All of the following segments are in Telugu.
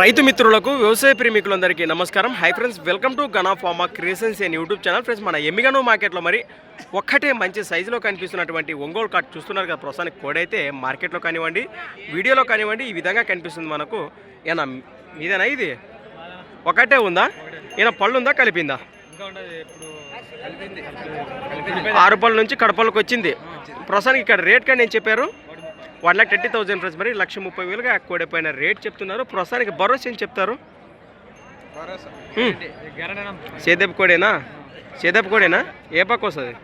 రైతు మిత్రులకు వ్యవసాయ ప్రేమికులందరికీ నమస్కారం. Hi friends welcome to Gana farmer creations and YouTube channel friends మన ఎమ్మిగను మార్కెట్లో మరి ఒక్కటే మంచి సైజులో కనిపిస్తున్నటువంటి ఒంగోలు కాట్ చూస్తున్నారు కదా ప్రస్తుతానికి కోడైతే మార్కెట్లో కానివ్వండి వీడియోలో కానివ్వండి ఈ విధంగా కనిపిస్తుంది మనకు. ఏనా ఇదేనా ఇది? ఒకటే ఉందా? ఈయన పళ్ళు ఉందా కలిపిందా? ఆరు పళ్ళ నుంచి కడపళ్ళకి వచ్చింది. ప్రస్తుతానికి ఇక్కడ రేట్ కానీ ఏం చెప్పారు? One lakh thirty thousand friends మరి లక్ష ముప్పై వేలుగా కోడిపోయిన రేట్ చెప్తున్నారు. ప్రస్తుతానికి భరోసా ఏం చెప్తారు. సేదపు కోడేనా? సేదపు కోడేనా? ఏ పక్క వస్తుంది?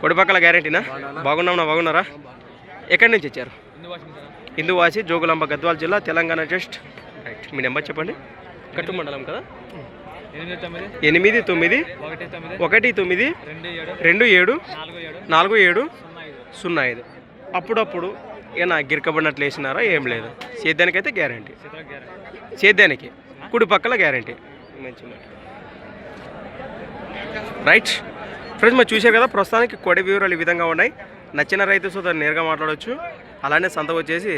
కొడి పక్కల గ్యారంటీనా? బాగున్నామన్నా బాగున్నారా? ఎక్కడి నుంచి వచ్చారు? హిందూవాసి జోగులాంబ గద్వాల జిల్లా తెలంగాణ జస్ట్. రైట్ మీ నెంబర్ చెప్పండి. కట్టు మండలం కదా? ఎనిమిది తొమ్మిది? ఒకటి తొమ్మిది? రెండు ఏడు? నాలుగు ఏడు? సున్నా ఐదు. అప్పుడప్పుడు ఏనా గిరకబడినట్లు వేసినారా? ఏం లేదు. సేద్యానికైతే గ్యారంటీ. చిత్ర గ్యారెంటీ. సేద్యానికి కుడి పక్కల గ్యారంటీ. మంచి రైట్. ఫ్రెండ్స్ మరి చూశారు కదా ప్రస్తుతానికి కొడి వివరాలు ఈ విధంగా ఉన్నాయి. నచ్చిన రైతు సోదరు నేరుగా మాట్లాడవచ్చు అలానే సంత వచ్చేసి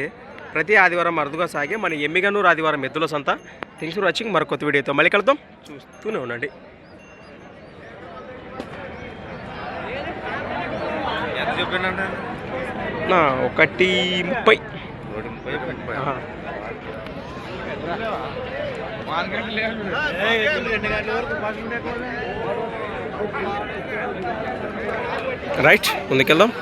ప్రతి ఆదివారం అరుదుగా సాగే మన ఎమ్మిగనూరు ఆదివారం ఎద్దుల సంత. థింగ్స్ ఫర్ వాచింగ్ మరొక కొత్త వీడియోతో మళ్ళీ కలుద్దాం. చూస్తూనే ఉండండి. ఒకటి ముప్పై. రైట్ ముందుకెళ్దాం.